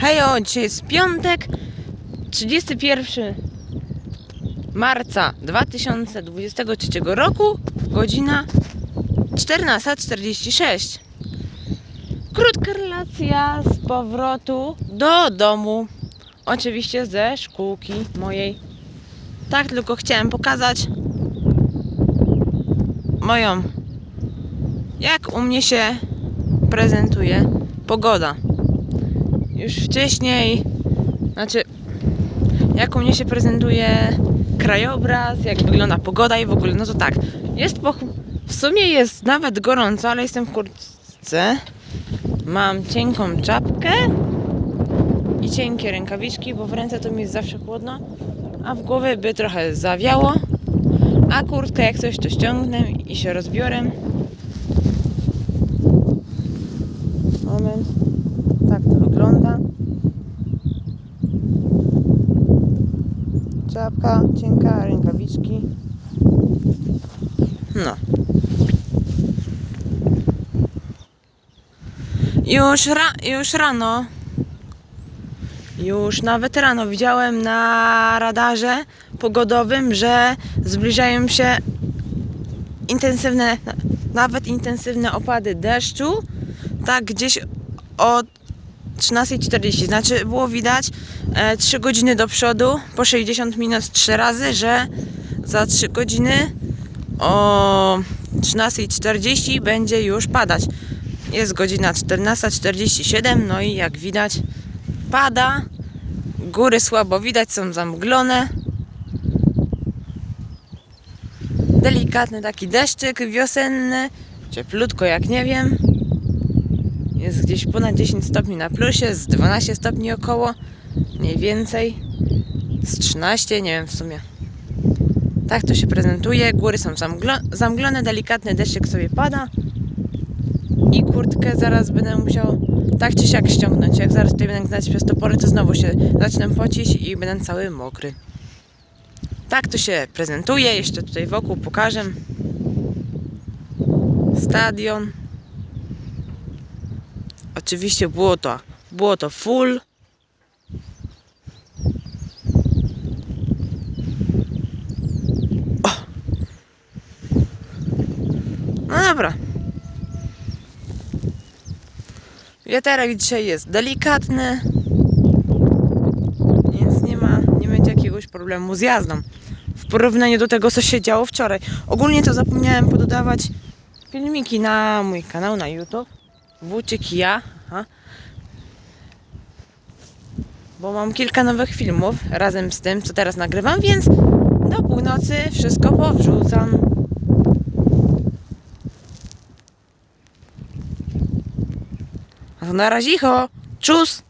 Hejo, dzisiaj jest piątek, 31 marca 2023 roku, godzina 14.46. Krótka relacja z powrotu do domu. Oczywiście ze szkółki mojej. Tak, tylko chciałem pokazać moją, jak u mnie się prezentuje pogoda. Już wcześniej, znaczy, jak u mnie się prezentuje krajobraz, jak wygląda pogoda i w ogóle, no to tak, jest poch- w sumie jest nawet gorąco, ale jestem w kurtce, mam cienką czapkę i cienkie rękawiczki, bo w ręce to mi jest zawsze chłodno, a w głowie by trochę zawiało, a kurtkę jak coś to ściągnę i się rozbiorę. Moment. Tak to wygląda. Czapka cienka, rękawiczki. No. Już, ra, już rano, już nawet rano widziałem na radarze pogodowym, że zbliżają się intensywne, nawet intensywne opady deszczu. Tak gdzieś od 13.40. Znaczy było widać e, 3 godziny do przodu po 60 minut 3 razy, że za 3 godziny o 13.40 będzie już padać. Jest godzina 14.47, no i jak widać pada. Góry słabo widać, są zamglone. Delikatny taki deszczyk wiosenny, cieplutko jak nie wiem. Jest gdzieś ponad 10 stopni na plusie, z 12 stopni około, mniej więcej, z 13, nie wiem w sumie. Tak to się prezentuje, góry są zamglo- zamglone, delikatny deszczyk sobie pada i kurtkę zaraz będę musiał tak czy siak ściągnąć. Jak zaraz tutaj będę gnać przez topory, to znowu się zacznę pocić i będę cały mokry. Tak to się prezentuje, jeszcze tutaj wokół pokażę. Stadion. Oczywiście było to, było to full. O. No dobra. Wiaterek dzisiaj jest delikatny. Więc nie ma, nie będzie jakiegoś problemu z jazdą. W porównaniu do tego, co się działo wczoraj. Ogólnie to zapomniałem pododawać filmiki na mój kanał na YouTube. Włóczyk i ja. Aha. Bo mam kilka nowych filmów razem z tym, co teraz nagrywam, więc do północy wszystko powrzucam. A to na razie, Czus!